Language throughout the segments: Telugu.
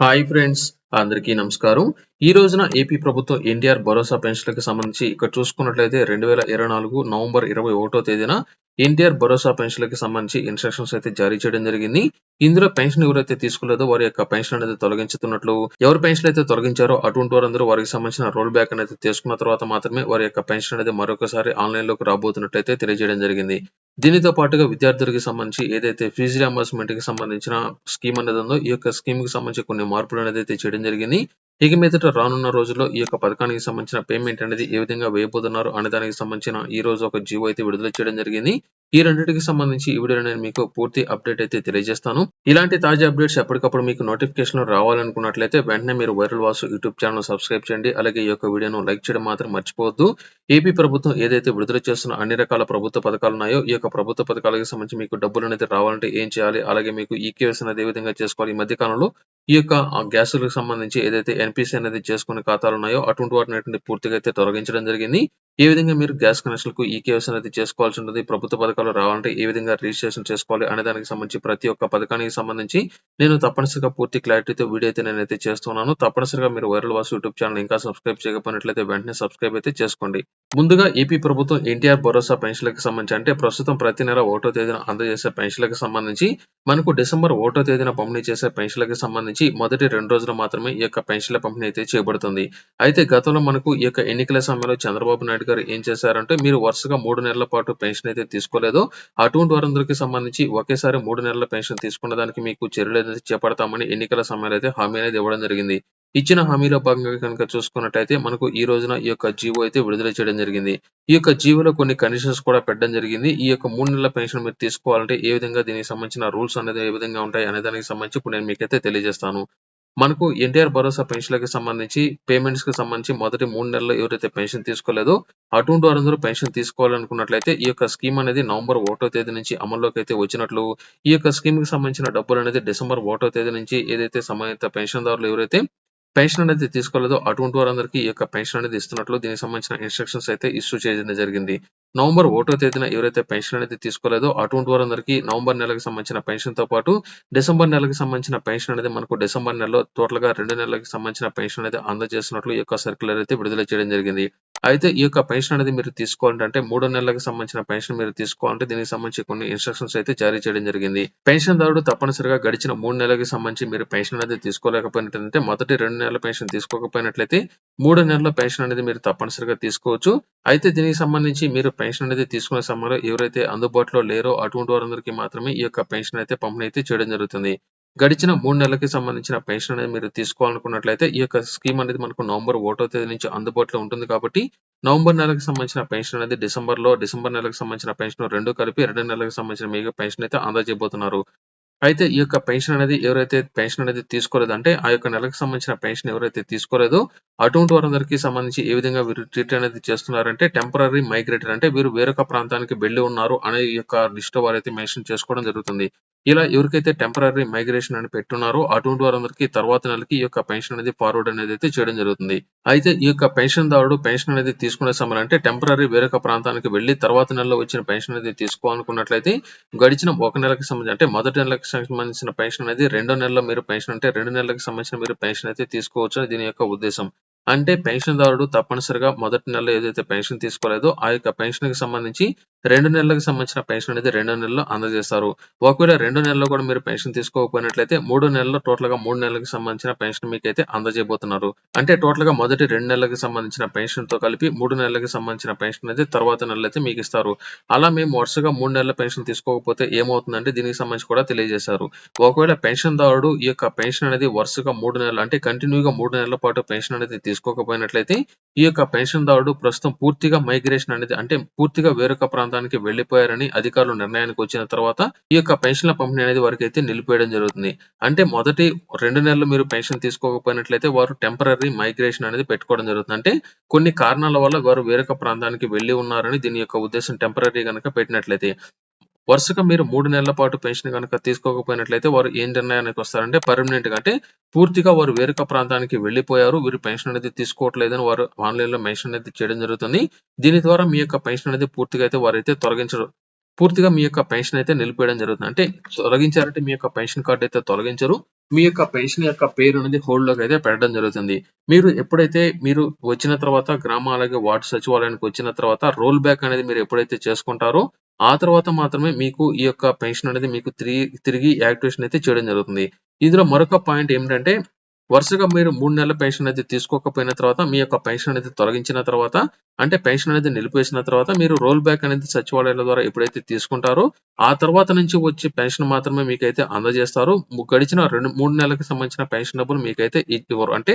హాయ్ ఫ్రెండ్స్ అందరికీ నమస్కారం. ఈ రోజున ఏపీ ప్రభుత్వం ఎన్టీఆర్ భరోసా పెన్షన్లకు సంబంధించి ఇక్కడ చూసుకున్నట్లయితే రెండు వేల ఇరవై నాలుగు నవంబర్ ఇరవై ఒకటో తేదీన ఎన్టీఆర్ భరోసా పెన్షన్లకు సంబంధించి ఇన్స్ట్రక్షన్స్ అయితే జారీ చేయడం జరిగింది. ఇందులో పెన్షన్ ఎవరైతే తీసుకోలేదో వారి యొక్క పెన్షన్ అనేది తొలగించుతున్నట్లు ఎవరు పెన్షన్ అయితే తొలగించారో అటువంటి వారందరూ వారికి సంబంధించిన రోల్ బ్యాక్ అనేది తీసుకున్న తర్వాత మాత్రమే వారి యొక్క పెన్షన్ అనేది మరొకసారి ఆన్లైన్లోకి రాబోతున్నట్లయితే తెలియజేయడం జరిగింది. దీనితో పాటుగా విద్యార్థులకు సంబంధించి ఏదైతే ఫీజు రియంబర్స్మెంట్కి సంబంధించిన స్కీమ్ అనేది ఉందో ఈ యొక్క స్కీమ్కి సంబంధించి కొన్ని మార్పులు అనేది అయితే చేయడం జరిగింది. ఇక మీదట రానున్న రోజుల్లో ఈ యొక్క పథకానికి సంబంధించిన పేమెంట్ అనేది ఏ విధంగా వేయబోతున్నారు అనే దానికి సంబంధించిన ఈ రోజు ఒక జీవో అయితే విడుదల చేయడం జరిగింది. ఈ రెండింటికి సంబంధించి ఈ వీడియో నేను మీకు పూర్తి అప్డేట్ అయితే తెలియజేస్తాను. ఇలాంటి తాజా అప్డేట్స్ ఎప్పటికప్పుడు మీకు నోటిఫికేషన్ రావాలనుకున్నట్లయితే వెంటనే మీరు viral Vasu YouTube channel subscribe చేయండి. అలాగే ఈ యొక్క వీడియోను లైక్ చేయడం మాత్రం మర్చిపోవద్దు. ఏపీ ప్రభుత్వం ఏదైతే విడుదల చేస్తున్న అన్ని రకాల ప్రభుత్వ పథకాలు ఉన్నాయో ఈ యొక్క ప్రభుత్వ పథకాలకు సంబంధించి మీకు డబ్బులు అనేది రావాలంటే ఏం చేయాలి? అలాగే మీకు ఈ కేవైసీ అనేది ఏ విధంగా చేసుకోవాలి? ఈ మధ్య కాలంలో ఈ యొక్క గ్యాసులకు సంబంధించి ఏదైతే ఎన్పిసి అనేది చేసుకునే ఖాతాలు ఉన్నాయో అటువంటి వాటిని పూర్తిగా అయితే తొలగించడం జరిగింది. ఏ విధంగా మీరు గ్యాస్ కనెక్షన్కు ఈ కేవైసీ అనేది చేసుకోవాల్సి ఉంటుంది ప్రభుత్వ పథకాలు రావాలంటే ఏ విధంగా రిజిస్ట్రేషన్ చేసుకోవాలి అనే దానికి సంబంధించి ప్రతి ఒక్క పథకానికి సంబంధించి నేను తప్పనిసరిగా పూర్తి క్లారిటీతో వీడియో అయితే నేనైతే చేస్తున్నాను తప్పనిసరిగా మీరు వైరల్ వాసు యూట్యూబ్ ఛానల్ ఇంకా సబ్స్క్రైబ్ చేయకపోయినట్లయితే వెంటనే సబ్స్క్రైబ్ అయితే చేసుకోండి. ముందుగా ఏపీ ప్రభుత్వం ఎన్టీఆర్ భరోసా పెన్షన్లకు సంబంధించి అంటే ప్రస్తుతం ప్రతి నెల ఒకటో తేదీన అందజేసే పెన్షన్లకు సంబంధించి మనకు డిసెంబర్ ఒకటో తేదీన పంపిణీ చేసే పెన్షన్లకు సంబంధించి మొదటి రెండు రోజులు మాత్రమే ఈ యొక్క పెన్షన్ల పంపిణీ అయితే చేయబడుతుంది. అయితే గతంలో మనకు ఈ యొక్క ఎన్నికల సమయంలో చంద్రబాబు నాయుడు గారు ఏం చేశారంటే మీరు వరుసగా మూడు నెలల పాటు పెన్షన్ అయితే తీసుకోలేదో. అటువంటి వారందరికీ సంబంధించి ఒకేసారి మూడు నెలల పెన్షన్ తీసుకున్న దానికి మీకు చర్యలు అనేది చేపడతామని ఎన్నికల సమయంలో అయితే హామీ అనేది ఇవ్వడం జరిగింది. ఇచ్చిన హామీలో భాగంగా కనుక చూసుకున్నట్టయితే మనకు ఈ రోజున ఈ యొక్క జీవో అయితే విడుదల చేయడం జరిగింది. ఈ యొక్క జీవోలో కొన్ని కండిషన్స్ కూడా పెట్టడం జరిగింది. ఈ యొక్క మూడు నెలల పెన్షన్ మీరు తీసుకోవాలంటే ఏ విధంగా దీనికి సంబంధించిన రూల్స్ అనేది ఏ విధంగా ఉంటాయి అనే దానికి సంబంధించి ఇప్పుడు నేను మీకైతే తెలియజేస్తాను. మనకు ఎన్టీఆర్ భరోసా పెన్షన్లకు సంబంధించి పేమెంట్స్కి సంబంధించి మొదటి మూడు నెలలు ఎవరైతే పెన్షన్ తీసుకోలేదో అటువంటి వారందరూ పెన్షన్ తీసుకోవాలనుకున్నట్లయితే ఈ యొక్క స్కీమ్ అనేది నవంబర్ ఒకటో తేదీ నుంచి అమల్లోకి అయితే వచ్చినట్లు ఈ యొక్క స్కీమ్కి సంబంధించిన డబ్బులు అనేది డిసెంబర్ ఒకటో తేదీ నుంచి ఏదైతే సంబంధిత పెన్షన్దారులు ఎవరైతే పెన్షన్ అనేది తీసుకోలేదో. అటువంటి వారందరికీ ఈ యొక్క పెన్షన్ అనేది ఇస్తున్నట్లు దీనికి సంబంధించిన ఇన్స్ట్రక్షన్స్ అయితే ఇష్యూ చేయడం జరిగింది. నవంబర్ ఒకటో తేదీన ఎవరైతే పెన్షన్ అనేది తీసుకోలేదో అటువంటి వారందరికీ నవంబర్ నెలకు సంబంధించిన పెన్షన్తో పాటు డిసెంబర్ నెలకు సంబంధించిన పెన్షన్ అనేది మనకు డిసెంబర్ నెలలో టోటల్గా రెండు నెలలకు సంబంధించిన పెన్షన్ అనేది అందజేస్తున్నట్లు ఈ యొక్క సర్క్యులర్ అయితే విడుదల చేయడం జరిగింది. అయితే ఈ యొక్క పెన్షన్ అనేది మీరు తీసుకోవాలంటే మూడు నెలలకు సంబంధించిన పెన్షన్ మీరు తీసుకోవాలంటే దీనికి సంబంధించి కొన్ని ఇన్స్ట్రక్షన్స్ అయితే జారీ చేయడం జరిగింది. పెన్షన్ దారుడు తప్పనిసరిగా గడిచిన మూడు నెలలకు సంబంధించి మీరు పెన్షన్ అనేది తీసుకోలేకపోయినట్లయితే మొదటి రెండు నెలల పెన్షన్ తీసుకోకపోయినట్లయితే మూడు నెలల పెన్షన్ అనేది మీరు తప్పనిసరిగా తీసుకోవచ్చు. అయితే దీనికి సంబంధించి మీరు పెన్షన్ అనేది తీసుకునే సమయంలో ఎవరైతే అందుబాటులో లేరో అటువంటి వారందరికీ మాత్రమే ఈ యొక్క పెన్షన్ అయితే పంపిణీ అయితే చేయడం జరుగుతుంది. గడిచిన మూడు నెలలకి సంబంధించిన పెన్షన్ అనేది మీరు తీసుకోవాలనుకున్నట్లయితే ఈ యొక్క స్కీమ్ అనేది మనకు నవంబర్ ఒకటో తేదీ నుంచి అందుబాటులో ఉంటుంది కాబట్టి నవంబర్ నెలకు సంబంధించిన పెన్షన్ అనేది డిసెంబర్లో డిసెంబర్ నెలకు సంబంధించిన పెన్షన్ రెండు కలిపి రెండు నెలలకు సంబంధించిన మీకు పెన్షన్ అయితే అందజేయబోతున్నారు అయితే ఈ యొక్క పెన్షన్ అనేది ఎవరైతే పెన్షన్ అనేది తీసుకోలేదు అంటే ఆ యొక్క నెలకు సంబంధించిన పెన్షన్ ఎవరైతే తీసుకోలేదో అటువంటి వారందరికీ సంబంధించి ఏ విధంగా వీరు ట్రీట్ అనేది చేస్తున్నారంటే టెంపరీ మైగ్రేటర్ అంటే వీరు వేరొక ప్రాంతానికి వెళ్ళి ఉన్నారు అనే ఈ యొక్క లిస్ట్ వారైతే మెన్షన్ చేసుకోవడం జరుగుతుంది. ఇలా ఎవరికైతే టెంపరీ మైగ్రేషన్ అని పెట్టున్నారో అటువంటి వారందరికీ తర్వాత నెలకి ఈ యొక్క పెన్షన్ అనేది ఫార్వర్డ్ అనేది అయితే చేయడం జరుగుతుంది. అయితే ఈ యొక్క పెన్షన్ దారుడు పెన్షన్ అనేది తీసుకునే సమయం అంటే టెంపరీ వేరొక ప్రాంతానికి వెళ్ళి తర్వాత నెలలో వచ్చిన పెన్షన్ అనేది తీసుకోవాలనుకున్నట్లయితే గడిచిన ఒక నెలకి సంబంధించి అంటే మొదటి నెలకి సంబంధించిన పెన్షన్ అనేది రెండో నెలలో మీరు పెన్షన్ అంటే రెండు నెలలకు సంబంధించిన మీరు పెన్షన్ అయితే తీసుకోవచ్చు దీని యొక్క ఉద్దేశం. అంటే పెన్షన్దారుడు తప్పనిసరిగా మొదటి నెలలో ఏదైతే పెన్షన్ తీసుకోలేదో ఆ యొక్క పెన్షన్కి సంబంధించి రెండు నెలలకు సంబంధించిన పెన్షన్ అనేది రెండు నెలల్లో అందజేస్తారు. ఒకవేళ రెండు నెలల్లో కూడా మీరు పెన్షన్ తీసుకోకపోయినట్లయితే మూడు నెలల్లో టోటల్గా మూడు నెలలకు సంబంధించిన పెన్షన్ మీకు అయితే అందజేయబోతున్నారు. అంటే టోటల్గా మొదటి రెండు నెలలకు సంబంధించిన పెన్షన్తో కలిపి మూడు నెలలకు సంబంధించిన పెన్షన్ అయితే తర్వాత నెల అయితే మీకు ఇస్తారు. అలా మేము వరుసగా మూడు నెలల పెన్షన్ తీసుకోకపోతే ఏమవుతుందంటే దీనికి సంబంధించి కూడా తెలియజేశారు. ఒకవేళ పెన్షన్ దారుడు ఈ యొక్క పెన్షన్ అనేది వరుసగా మూడు నెలలు అంటే కంటిన్యూగా మూడు నెలల పాటు పెన్షన్ అనేది తీసుకోకపోయినట్లయితే ఈ యొక్క పెన్షన్ దారుడు ప్రస్తుతం పూర్తిగా మైగ్రేషన్ అనేది అంటే పూర్తిగా వేరొక ప్రాంతం ప్రాంతానికి వెళ్ళిపోయారని అధికారులు నిర్ణయానికి వచ్చిన తర్వాత ఈ యొక్క పెన్షన్ల పంపిణీ అనేది వారికి అయితే నిలిపేయడం జరుగుతుంది. అంటే మొదటి రెండు నెలలు మీరు పెన్షన్ తీసుకోకపోయినట్లయితే వారు టెంపరీ మైగ్రేషన్ అనేది పెట్టుకోవడం జరుగుతుంది. అంటే కొన్ని కారణాల వల్ల వారు వేరొక ప్రాంతానికి వెళ్ళి ఉన్నారని దీని యొక్క ఉద్దేశం టెంపరీ కనుక పెట్టినట్లయితే. వరుసగా మీరు మూడు నెలల పాటు పెన్షన్ కనుక తీసుకోకపోయినట్లయితే వారు ఏం నిర్ణయానికి వస్తారంటే పర్మనెంట్గా అంటే పూర్తిగా వారు వేరొక ప్రాంతానికి వెళ్ళిపోయారు వీరు పెన్షన్ అనేది తీసుకోవట్లేదని వారు ఆన్లైన్లో మెన్షన్ అనేది చేయడం జరుగుతుంది. దీని ద్వారా మీ యొక్క పెన్షన్ అనేది పూర్తిగా అయితే వారైతే తొలగించరు. పూర్తిగా మీ యొక్క పెన్షన్ అయితే నిలిపేయడం జరుగుతుంది. అంటే తొలగించారంటే మీ యొక్క పెన్షన్ కార్డు అయితే తొలగించరు. మీ యొక్క పెన్షన్ యొక్క పేరు అనేది హోల్డ్లోకి అయితే పెట్టడం జరుగుతుంది. మీరు ఎప్పుడైతే మీరు వచ్చిన తర్వాత గ్రామ అలాగే వార్డు సచివాలయానికి వచ్చిన తర్వాత రోల్ బ్యాక్ అనేది మీరు ఎప్పుడైతే చేసుకుంటారో ఆ తర్వాత మాత్రమే మీకు ఈ యొక్క పెన్షన్ అనేది మీకు తిరిగి తిరిగి యాక్టివేషన్ అయితే చేయడం జరుగుతుంది. ఇందులో మరొక పాయింట్ ఏమిటంటే వరుసగా మీరు మూడు నెలల పెన్షన్ అయితే తీసుకోకపోయిన తర్వాత మీ యొక్క పెన్షన్ అనేది తొలగించిన తర్వాత అంటే పెన్షన్ అనేది నిలిపేసిన తర్వాత మీరు రోల్ బ్యాక్ అనేది సచివాలయాల ద్వారా ఎప్పుడైతే తీసుకుంటారో ఆ తర్వాత నుంచి వచ్చే పెన్షన్ మాత్రమే మీకైతే అందజేస్తారు. గడిచిన రెండు మూడు నెలలకు సంబంధించిన పెన్షన్ డబ్బులు మీకైతే ఇవ్వరు. అంటే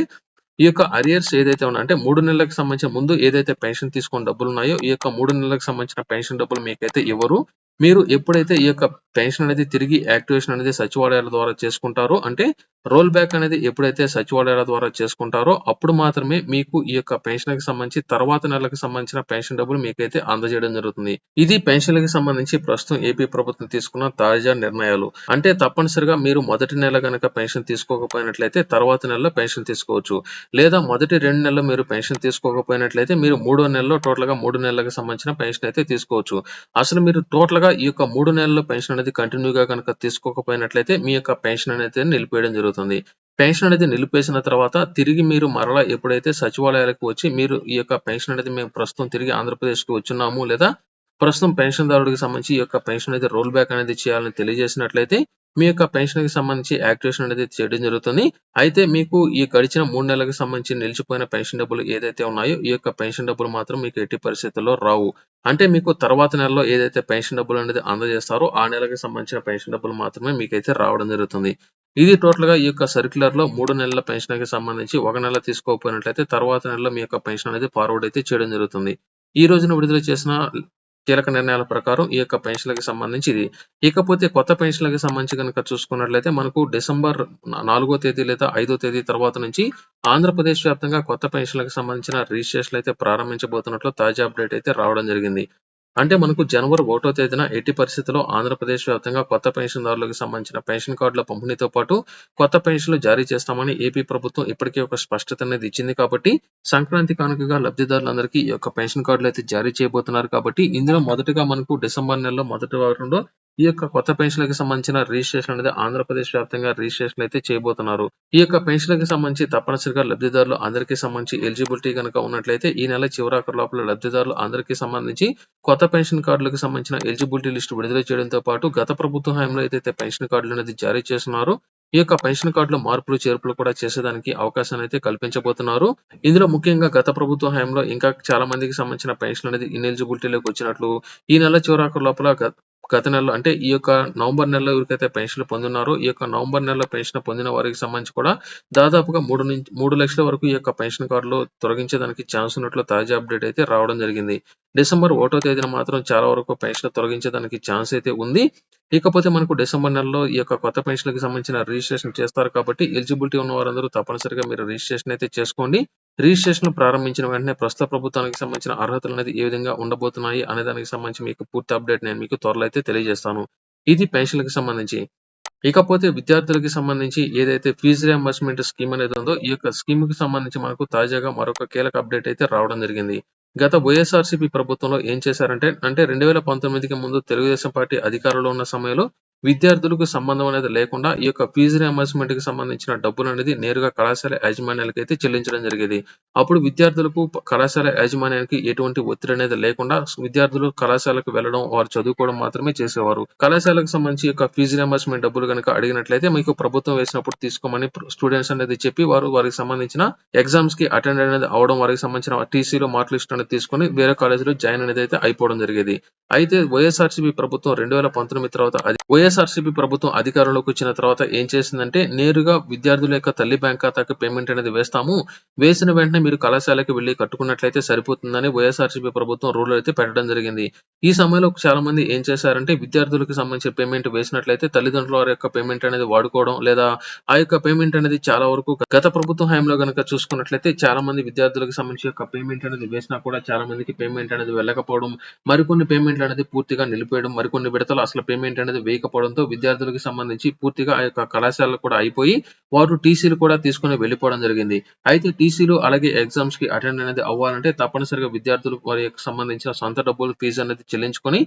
ఈ యొక్క అరియర్స్ ఏదైతే ఉన్నా అంటే మూడు నెలలకు సంబంధించిన ముందు ఏదైతే పెన్షన్ తీసుకున్న డబ్బులు ఉన్నాయో ఈ యొక్క మూడు నెలలకు సంబంధించిన పెన్షన్ డబ్బులు మీకైతే ఇవ్వరు మీరు ఎప్పుడైతే ఈ యొక్క పెన్షన్ అనేది తిరిగి యాక్టివేషన్ అనేది సచివాలయాల ద్వారా చేసుకుంటారో అంటే రోల్ బ్యాక్ అనేది ఎప్పుడైతే సచివాలయాల ద్వారా చేసుకుంటారో అప్పుడు మాత్రమే మీకు ఈ యొక్క పెన్షన్కి సంబంధించి తర్వాత నెలకు సంబంధించిన పెన్షన్ డబ్బులు మీకైతే అందజేయడం జరుగుతుంది. ఇది పెన్షన్కి సంబంధించి ప్రస్తుతం ఏపీ ప్రభుత్వం తీసుకున్న తాజా నిర్ణయాలు. అంటే తప్పనిసరిగా మీరు మొదటి నెల కనుక పెన్షన్ తీసుకోకపోయినట్లయితే తర్వాత నెలలో పెన్షన్ తీసుకోవచ్చు. లేదా మొదటి రెండు నెలలు మీరు పెన్షన్ తీసుకోకపోయినట్లయితే మీరు మూడో నెలలో టోటల్గా మూడు నెలలకు సంబంధించిన పెన్షన్ అయితే తీసుకోవచ్చు. అసలు మీరు టోటల్ గా ఈ యొక్క మూడు నెలల పెన్షన్ అనేది కంటిన్యూగా కనుక తీసుకోకపోయినట్లయితే మీ యొక్క పెన్షన్ అనేది నిలిపేయడం జరుగుతుంది. పెన్షన్ అనేది నిలిపేసిన తర్వాత తిరిగి మీరు మరలా ఎప్పుడైతే సచివాలయాలకు వచ్చి మీరు ఈ యొక్క పెన్షన్ అనేది మేము ప్రస్తుతం తిరిగి ఆంధ్రప్రదేశ్కి వచ్చున్నాము లేదా ప్రస్తుతం పెన్షన్దారుడికి సంబంధించి ఈ యొక్క పెన్షన్ అనేది రోల్ బ్యాక్ అనేది చేయాలని తెలియజేసినట్లయితే మీ యొక్క పెన్షన్కి సంబంధించి యాక్టివేషన్ అనేది చేయడం జరుగుతుంది. అయితే మీకు ఈ గడిచిన మూడు నెలలకు సంబంధించి నిలిచిపోయిన పెన్షన్ డబ్బులు ఏదైతే ఉన్నాయో ఈ యొక్క పెన్షన్ డబ్బులు మాత్రం మీకు ఎట్టి పరిస్థితుల్లో రావు. అంటే మీకు తర్వాత నెలలో ఏదైతే పెన్షన్ డబ్బులు అనేది అందజేస్తారో ఆ నెలకి సంబంధించిన పెన్షన్ డబ్బులు మాత్రమే మీకైతే రావడం జరుగుతుంది. ఇది టోటల్గా ఈ యొక్క సర్క్యులర్లో మూడు నెలల పెన్షన్కి సంబంధించి ఒక నెల తీసుకోకపోయినట్లయితే తర్వాత నెలలో మీ యొక్క పెన్షన్ అనేది ఫార్వర్డ్ అయితే చేయడం జరుగుతుంది. ఈ రోజున విడుదల చేసిన కీలక నిర్ణయాల ప్రకారం ఈ యొక్క పెన్షన్లకు సంబంధించి ఇది. ఇకపోతే కొత్త పెన్షన్లకు సంబంధించి కనుక చూసుకున్నట్లయితే మనకు డిసెంబర్ నాలుగో తేదీ లేదా ఐదో తేదీ తర్వాత నుంచి ఆంధ్రప్రదేశ్ వ్యాప్తంగా కొత్త పెన్షన్లకు సంబంధించిన రిజిస్ట్రేషన్ అయితే ప్రారంభించబోతున్నట్లు తాజా అప్డేట్ అయితే రావడం జరిగింది. అంటే మనకు జనవరి ఒకటో తేదీన ఎట్టి పరిస్థితుల్లో ఆంధ్రప్రదేశ్ వ్యాప్తంగా కొత్త పెన్షన్దారులకు సంబంధించిన పెన్షన్ కార్డుల పంపిణీతో పాటు కొత్త పెన్షన్లు జారీ చేస్తామని ఏపీ ప్రభుత్వం ఇప్పటికే ఒక స్పష్టత అనేది ఇచ్చింది కాబట్టి సంక్రాంతి కానుకగా లబ్ధిదారులందరికీ ఈ యొక్క పెన్షన్ కార్డులు అయితే జారీ చేయబోతున్నారు కాబట్టి ఇందులో మొదటగా మనకు డిసెంబర్ నెలలో మొదటి వారంలో ఈ యొక్క కొత్త పెన్షన్లకు సంబంధించిన రిజిస్ట్రేషన్ అనేది ఆంధ్రప్రదేశ్ వ్యాప్తంగా రిజిస్ట్రేషన్ అయితే చేయబోతున్నారు. ఈ యొక్క పెన్షన్లకు సంబంధించి తప్పనిసరిగా లబ్ధిదారులు అందరికీ సంబంధించి ఎలిజిబిలిటీ కనుక ఉన్నట్లయితే ఈ నెల చివరాఖరు లోపల లబ్ధిదారులు అందరికీ సంబంధించి కొత్త పెన్షన్ కార్డులకు సంబంధించిన ఎలిజిబిలిటీ లిస్టు విడుదల చేయడంతో పాటు గత ప్రభుత్వ హయాంలో ఏదైతే పెన్షన్ కార్డులు అనేది జారీ చేస్తున్నారో ఈ యొక్క పెన్షన్ కార్డులో మార్పులు చేర్పులు కూడా చేసేదానికి అవకాశాన్ని అయితే కల్పించబోతున్నారు. ఇందులో ముఖ్యంగా గత ప్రభుత్వ హయాంలో ఇంకా చాలా మందికి సంబంధించిన పెన్షన్ అనేది ఇన్ఎలిజిబిలిటీలోకి వచ్చినట్లు ఈ నెల చివరాకు లోపల గత నెలలో అంటే ఈ యొక్క నవంబర్ నెలలో ఎవరికైతే పెన్షన్లు పొందున్నారో ఈ యొక్క నవంబర్ నెలలో పెన్షన్ పొందిన వారికి సంబంధించి కూడా దాదాపుగా మూడు నుంచి మూడు లక్షల వరకు ఈ యొక్క పెన్షన్ కార్డులు తొలగించడానికి ఛాన్స్ ఉన్నట్లు తాజా అప్డేట్ అయితే రావడం జరిగింది. డిసెంబర్ ఒకటో తేదీన మాత్రం చాలా వరకు పెన్షన్ తొలగించడానికి ఛాన్స్ అయితే ఉంది. ఇకపోతే మనకు డిసెంబర్ నెలలో ఈ యొక్క కొత్త పెన్షన్లకు సంబంధించిన రిజిస్ట్రేషన్ చేస్తారు కాబట్టి ఎలిజిబిలిటీ ఉన్న వారందరూ తప్పనిసరిగా మీరు రిజిస్ట్రేషన్ అయితే చేసుకోండి. రిజిస్ట్రేషన్ ప్రారంభించిన వెంటనే ప్రస్తుత ప్రభుత్వానికి సంబంధించిన అర్హతలు అనేది ఏ విధంగా ఉండబోతున్నాయి అనే దానికి సంబంధించి మీకు పూర్తి అప్డేట్ నేను మీకు త్వరలో అయితే తెలియజేస్తాను. ఇది పెన్షన్లకు సంబంధించి. ఇకపోతే విద్యార్థులకి సంబంధించి ఏదైతే ఫీజు రియంబర్స్మెంట్ స్కీమ్ అనేది ఉందో ఈ యొక్క స్కీమ్కి సంబంధించి మనకు తాజాగా మరొక కీలక అప్డేట్ అయితే రావడం జరిగింది. గత వైఎస్ఆర్సీపీ ప్రభుత్వంలో ఏం చేశారంటే అంటే రెండు వేల పంతొమ్మిదికి ముందు తెలుగుదేశం పార్టీ అధికారంలో ఉన్న సమయంలో విద్యార్థులకు సంబంధం అనేది లేకుండా ఈ యొక్క ఫీజు రియంబర్స్మెంట్కి సంబంధించిన డబ్బులు అనేది నేరుగా కళాశాల యాజమాన్యాలకు అయితే చెల్లించడం జరిగేది. అప్పుడు విద్యార్థులకు కళాశాల యాజమాన్యానికి ఎటువంటి ఒత్తిడి అనేది లేకుండా విద్యార్థులు కళాశాలకు వెళ్ళడం వారు చదువుకోవడం మాత్రమే చేసేవారు. కళాశాలకు సంబంధించి యొక్క ఫీజు రియంబర్స్మెంట్ డబ్బులు కనుక అడిగినట్లయితే మీకు ప్రభుత్వం వేసినప్పుడు తీసుకోమని స్టూడెంట్స్ అనేది చెప్పి వారు వారికి సంబంధించిన ఎగ్జామ్స్కి అటెండ్ అనేది అవడం వారికి సంబంధించిన టీసీలో మార్క్ లిస్ట్ అనేది తీసుకొని వేరే కాలేజీలో జాయిన్ అనేది అయితే అయిపోవడం జరిగేది. అయితే వైఎస్ఆర్సీపీ ప్రభుత్వం రెండు వేల పంతొమ్మిది తర్వాత అది వైఎస్ఆర్సీపీ ప్రభుత్వం అధికారంలోకి వచ్చిన తర్వాత ఏం చేసిందంటే నేరుగా విద్యార్థుల యొక్క తల్లి బ్యాంక్ ఖాతాకి పేమెంట్ అనేది వేస్తాము. వేసిన వెంటనే మీరు కళాశాలకి వెళ్ళి కట్టుకున్నట్లయితే సరిపోతుందని వైఎస్ఆర్సీపీ ప్రభుత్వం రూల్ అయితే పెట్టడం జరిగింది. ఈ సమయంలో చాలా మంది ఏం చేశారంటే విద్యార్థులకు సంబంధించిన పేమెంట్ వేసినట్లయితే తల్లిదండ్రుల వారి యొక్క పేమెంట్ అనేది వాడుకోవడం లేదా ఆ యొక్క పేమెంట్ అనేది చాలా వరకు గత ప్రభుత్వ హయాంలో గనక చూసుకున్నట్లయితే చాలా మంది విద్యార్థులకు సంబంధించి యొక్క పేమెంట్ అనేది వేసినా కూడా చాలా మందికి పేమెంట్ అనేది వెళ్ళకపోవడం మరికొన్ని పేమెంట్లు అనేది పూర్తిగా నిలిపేయడం మరికొన్ని విడతలు అసలు పేమెంట్ అనేది వేయకపోవడంతో విద్యార్థులకు సంబంధించి పూర్తిగా ఆ యొక్క కళాశాలలు కూడా అయిపోయి వారు టీసీలు కూడా తీసుకొని వెళ్ళిపోవడం జరిగింది. అయితే టీసీలు అలాగే ఎగ్జామ్స్కి అటెండ్ అనేది అవ్వాలంటే తప్పనిసరిగా విద్యార్థులు వారి యొక్క సంబంధించిన సొంత డబ్బులు ఫీజు అనేది చెల్లించుకొని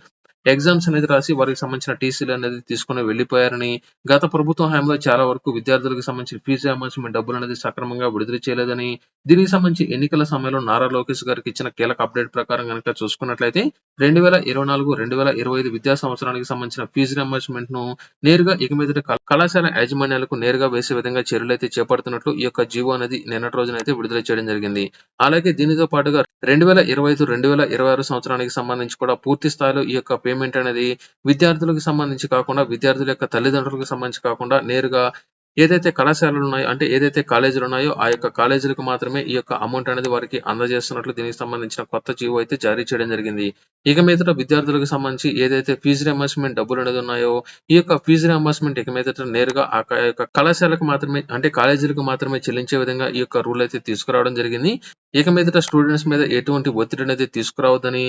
ఎగ్జామ్స్ అనేది రాసి వారికి సంబంధించిన టీసీలు అనేది తీసుకొని వెళ్ళిపోయారని, గత ప్రభుత్వం హయాంలో చాలా వరకు విద్యార్థులకు సంబంధించిన ఫీజు రియంబర్స్‌మెంట్ డబ్బులనేది సక్రమంగా విడుదల చేయలేదని, దీనికి సంబంధించి ఎన్నికల సమయంలో నారా లోకేష్ గారికి ఇచ్చిన కీలక అప్డేట్ ప్రకారం గనక చూసుకున్నట్లయితే 2024, 2025 విద్యా సంవత్సరానికి సంబంధించిన ఫీజు రియంబర్స్‌మెంట్‌ను నేరుగా ను నేరుగా కళ కళాశాల యాజమాన్యాలకు నేరుగా వేసే విధంగా చర్యలు అయితే చేపడుతున్నట్లు ఈ యొక్క జీవో అనేది నిన్నటి రోజునైతే విడుదల చేయడం జరిగింది. అలాగే దీనితో పాటుగా 2025, 2026 సంవత్సరానికి సంబంధించి కూడా పూర్తి స్థాయిలో ఈ యొక్క పేమెంట్ అనేది విద్యార్థులకు సంబంధించి కాకుండా విద్యార్థుల యొక్క తల్లిదండ్రులకు సంబంధించి కాకుండా నేరుగా ఏదైతే కళాశాలలు ఉన్నాయో అంటే ఏదైతే కాలేజీలు ఉన్నాయో ఆ యొక్క కాలేజీలకు మాత్రమే ఈ యొక్క అమౌంట్ అనేది వారికి అందజేస్తున్నట్లు దీనికి సంబంధించిన కొత్త జీవో అయితే జారీ చేయడం జరిగింది. ఇక మీదట విద్యార్థులకు సంబంధించి ఏదైతే ఫీజు రియంబర్స్‌మెంట్ డబ్బులు అనేది ఉన్నాయో ఈ యొక్క ఫీజు రియంబర్స్‌మెంట్ ఇక మీదట నేరుగా ఆ యొక్క కళాశాలకు మాత్రమే అంటే కాలేజీలకు మాత్రమే చెల్లించే విధంగా ఈ యొక్క రూల్ అయితే తీసుకురావడం జరిగింది. ఇక మీదట స్టూడెంట్స్ మీద ఎటువంటి ఒత్తిడి అనేది తీసుకురావద్దని,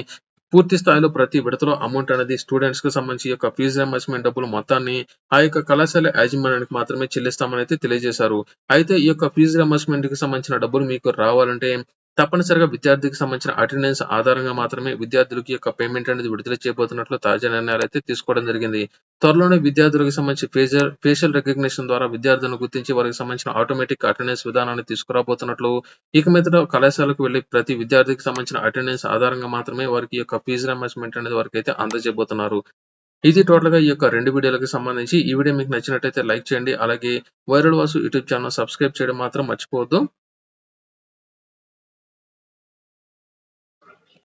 పూర్తి స్థాయిలో ప్రతి విడతలో అమౌంట్ అనేది స్టూడెంట్స్కు సంబంధించి యొక్క ఫీజు రియంబర్స్‌మెంట్ డబ్బులు మొత్తాన్ని ఆ యొక్క కళాశాల యాజమాన్యానికి మాత్రమే చెల్లిస్తామని అయితే తెలియజేశారు. అయితే ఈ యొక్క ఫీజు రియంబర్స్‌మెంట్‌కి సంబంధించిన డబ్బులు మీకు రావాలంటే తప్పనిసరిగా విద్యార్థికి సంబంధించిన అటెండెన్స్ ఆధారంగా మాత్రమే విద్యార్థులకి యొక్క పేమెంట్ అనేది విడుదల చేయబోతున్నట్లు తాజా నిర్ణయాలు అయితే తీసుకోవడం జరిగింది. త్వరలోనే విద్యార్థులకు సంబంధించి ఫేజర్ ఫేషియల్ రికగ్నిషన్ ద్వారా విద్యార్థులను గుర్తించి వారికి సంబంధించిన ఆటోమేటిక్ అటెండెన్స్ విధానాన్ని తీసుకురాబోతున్నట్లు, ఇక మీద కళాశాలకు వెళ్ళి ప్రతి విద్యార్థికి సంబంధించిన అటెండెన్స్ ఆధారంగా మాత్రమే వారికి యొక్క ఫీజు రియంబర్స్‌మెంట్ అనేది వారికి అయితే అందజేయబోతున్నారు. ఇది టోటల్‌గా ఈ యొక్క రెండు వీడియోలకు సంబంధించి. ఈ వీడియో మీకు నచ్చినట్లయితే లైక్ చేయండి. అలాగే viral Vasu YouTube channel subscribe చేయడం మాత్రం మర్చిపోవద్దు.